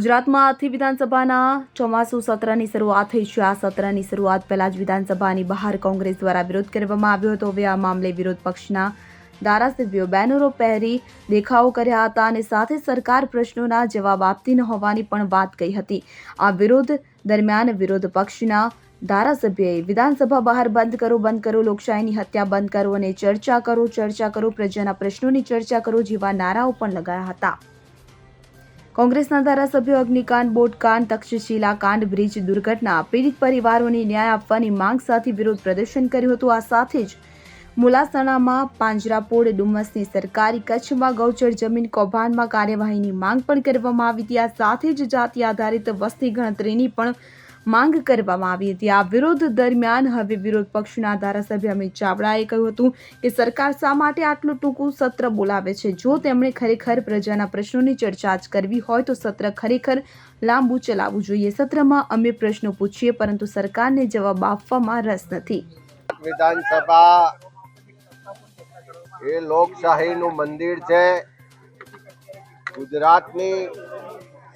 ગુજરાતમાં આજથી વિધાનસભાના ચોમાસુ સત્રની શરૂઆત થઈ છે. આ સત્રની શરૂઆત પહેલા જ વિધાનસભાની બહાર કોંગ્રેસ દ્વારા વિરોધ કરવામાં આવ્યો હતો. હવે આ મામલે વિરોધ પક્ષના ધારાસભ્યો બેનરો પહેરી દેખાવો કર્યા હતા અને સાથે સરકાર પ્રશ્નોના જવાબ આપતી ન હોવાની પણ વાત કહી હતી. આ વિરોધ દરમિયાન વિરોધ પક્ષના ધારાસભ્યએ વિધાનસભા બહાર બંધ કરો બંધ કરો, લોકશાહીની હત્યા બંધ કરો અને ચર્ચા કરો ચર્ચા કરો, પ્રજાના પ્રશ્નોની ચર્ચા કરો જેવા નારાઓ પણ લગાયા હતા. કોંગ્રેસના ધારાસભ્યો અગ્નિકાંડ, બોટકાંડ, તક્ષશિલા કાંડ, બ્રિજ દુર્ઘટના, પીડિત પરિવારોને ન્યાય આપવાની માંગ સાથે વિરોધ પ્રદર્શન કર્યું હતું. આ સાથે જ મુલાસણામાં પાંજરાપોળ ડુમસની સરકારી કચ્છમાં ગૌચર જમીન કૌભાંડમાં કાર્યવાહીની માંગ પણ કરવામાં આવી હતી. આ સાથે જ જાતિ આધારિત વસ્તી ગણતરીની પણ માંગ કરવામાં આવી હતી. આ વિરોધ દરમિયાન હવે વિરોધ પક્ષના ધારાસભ્ય અમિત ચાવડાએ કહ્યું હતું કે સરકાર શા માટે આટલું ટૂંકું સત્ર બોલાવે છે? જો તેમણે ખરેખર પ્રજાના પ્રશ્નોની ચર્ચા જ કરવી હોય તો સત્ર ખરેખર લાંબુ ચલાવવું જોઈએ. સત્રમાં અમે પ્રશ્નો પૂછીએ, પરંતુ સરકારને જવાબ આપવામાં રસ નથી. વિધાનસભા એ લોકશાહીનું મંદિર છે. ગુજરાતની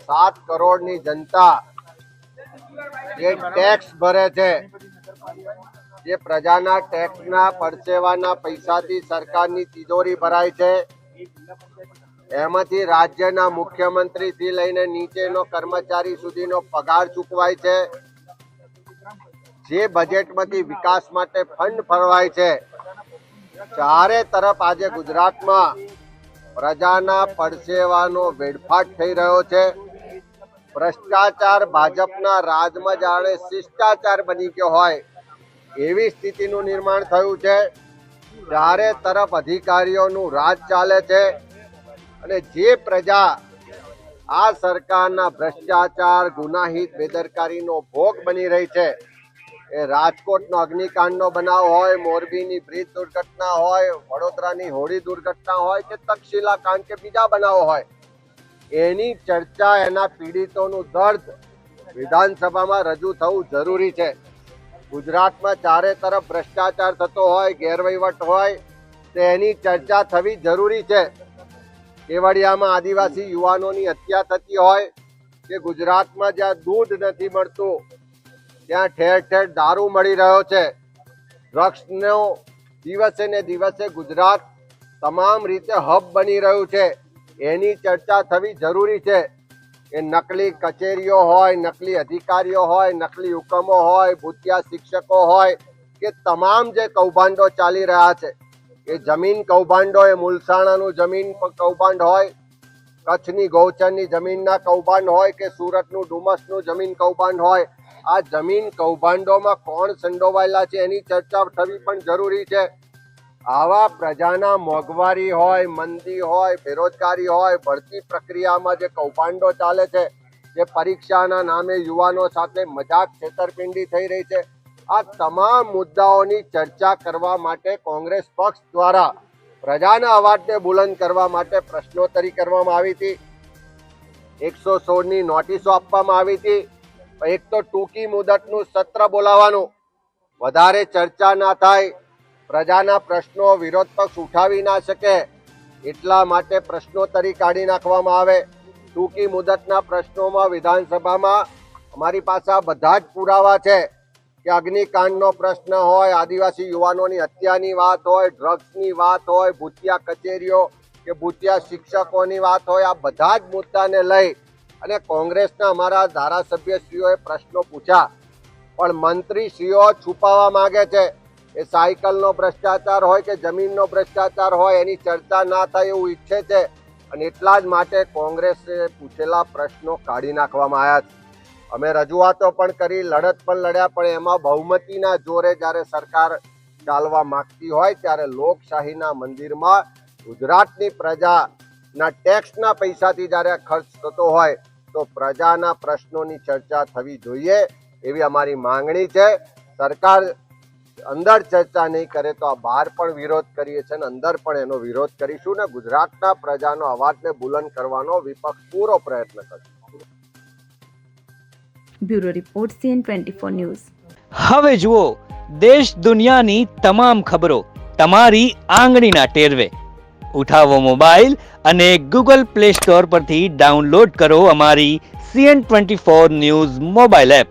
સાત કરોડની જનતા જે ટેક્સ ભરે છે, જે પ્રજાના ટેક્સના પરસેવાના પૈસાથી સરકારની તિજોરી ભરાય છે, એમાંથી રાજ્યના મુખ્યમંત્રીથી લઈને નીચેનો કર્મચારી સુધીનો પગાર ચૂકવાય છે, જે બજેટમાંથી વિકાસ માટે ફંડ ફરવાય છે. ચારે તરફ આજે ગુજરાતમાં પ્રજાના પરસેવાનો વેડફાટ થઈ રહ્યો છે. ભ્રષ્ટાચાર ભાજપના રાજમાં જાણે શિષ્ટાચાર બની ગયો હોય એવી સ્થિતિનું નિર્માણ થયું છે. ચારે તરફ અધિકારીઓનું રાજ ચાલે છે અને જે પ્રજા આ સરકારના ભ્રષ્ટાચાર, ગુનાહિત, બેદરકારીનો ભોગ બની રહી છે, એ રાજકોટનો અગ્નિકાંડનો બનાવ હોય, મોરબીની બ્રિજ દુર્ઘટના હોય, વડોદરાની હોળી દુર્ઘટના હોય કે તક્ષશિલા કાંડ કે બીજા બનાવો હોય એની ચર્ચા, એના પીડિતોનું દર્દ વિધાનસભામાં રજૂ થવું જરૂરી છે. ગુજરાતમાં ચારે તરફ ભ્રષ્ટાચાર થતો હોય, ગેરવહીવટ હોય તેની ચર્ચા થવી જરૂરી છે. કેવડિયામાં આદિવાસી યુવાનોની હત્યા થતી હોય, કે ગુજરાતમાં જ્યાં દૂધ નથી મળતું, ત્યાં ઠેર ઠેર દારૂ મળી રહ્યો છે. ડ્રગ્સનો દિવસે ને દિવસે ગુજરાત તમામ રીતે હબ બની રહ્યું છે. એની ચર્ચા થવી જરૂરી છે એ નકલી કચેરીઓ હોય, નકલી અધિકારીઓ હોય, નકલી હુકમો હોય, ભૂતિયા શિક્ષકો હોય, કે તમામ જે કૌભાંડો ચાલી રહ્યા છે, એ જમીન કૌભાંડો, એ મુલસાણાનું જમીન કૌભાંડ હોય, કચ્છની ગૌચરની જમીનના કૌભાંડ હોય, કે સુરતનું ડુમસનું જમીન કૌભાંડ હોય, આ જમીન કૌભાંડોમાં કોણ સંડોવાયેલા છે એની ચર્ચા થવી પણ જરૂરી છે. આવા પ્રજાના મોંઘવારી હોય, મંદી હોય, બેરોજગારી હોય ભરતી પ્રક્રિયામાં જે કૌભાંડો ચાલે છે, જે પરીક્ષાના નામે યુવાનો સાથે મજાક છેતરપિંડી થઈ રહી છે, આ તમામ મુદ્દાઓની ચર્ચા કરવા માટે કોંગ્રેસ પક્ષ દ્વારા પ્રજાના અવાજને બુલંદ કરવા માટે પ્રશ્નોત્તરી કરવામાં આવી હતી. એકસો સોળની નોટિસો આપવામાં આવી હતી. એક તો ટૂંકી મુદતનું સત્ર બોલાવવાનું. વધારે ચર્ચા ના થાય. પ્રજાના પ્રશ્નો વિરોધ પક્ષ ઉઠાવી ના શકે એટલા માટે પ્રશ્નોત્તરી કાઢી નાખવામાં આવે. ટૂંકી મુદતના પ્રશ્નોમાં વિધાનસભામાં અમારી પાસે બધા જ પુરાવા છે કે અગ્નિકાંડનો પ્રશ્ન હોય, આદિવાસી યુવાનોની હત્યાની વાત હોય, ડ્રગ્સની વાત હોય, ભૂતિયા કચેરીઓ કે ભૂતિયા શિક્ષકોની વાત હોય, આ બધા જ મુદ્દાને લઈ અને કોંગ્રેસના અમારા ધારાસભ્યશ્રીઓએ પ્રશ્નો પૂછ્યા. પણ મંત્રીશ્રીઓ છુપાવવા માગે છે. એ સાયકલનો ભ્રષ્ટાચાર હોય કે જમીનનો ભ્રષ્ટાચાર હોય, એની ચર્ચા ના થાય એવું ઈચ્છે છે. અને એટલા જ માટે કોંગ્રેસે પૂછેલા પ્રશ્નો કાઢી નાખવામાં આવ્યા છે. અમે રજૂઆતો પણ કરી, લડત પણ લડ્યા, પણ એમાં બહુમતીના જોરે જ્યારે સરકાર ચાલવા માંગતી હોય ત્યારે લોકશાહીના મંદિરમાં ગુજરાતની પ્રજાના ટેક્સના પૈસાથી જ્યારે ખર્ચ થતો હોય, તો પ્રજાના પ્રશ્નોની ચર્ચા થવી જોઈએ એવી અમારી માંગણી છે. સરકાર અંદર ચર્ચા નહીં કરે તો આ બહાર પણ વિરોધ કરીએ છીએ અને અંદર પણ એનો વિરોધ કરીશું ને ગુજરાતના પ્રજાનો અવાજને બુલંદ કરવાનો વિપક્ષ પૂરો પ્રયત્ન કરશે. Bureau report CN twenty four news. હવે જુઓ દેશ દુનિયાની તમામ ખબરો તમારી આંગળીના ટેરવે. ઉઠાવો મોબાઈલ અને ગૂગલ પ્લે સ્ટોર પરથી ડાઉનલોડ કરો અમારી CN twenty four news mobile app.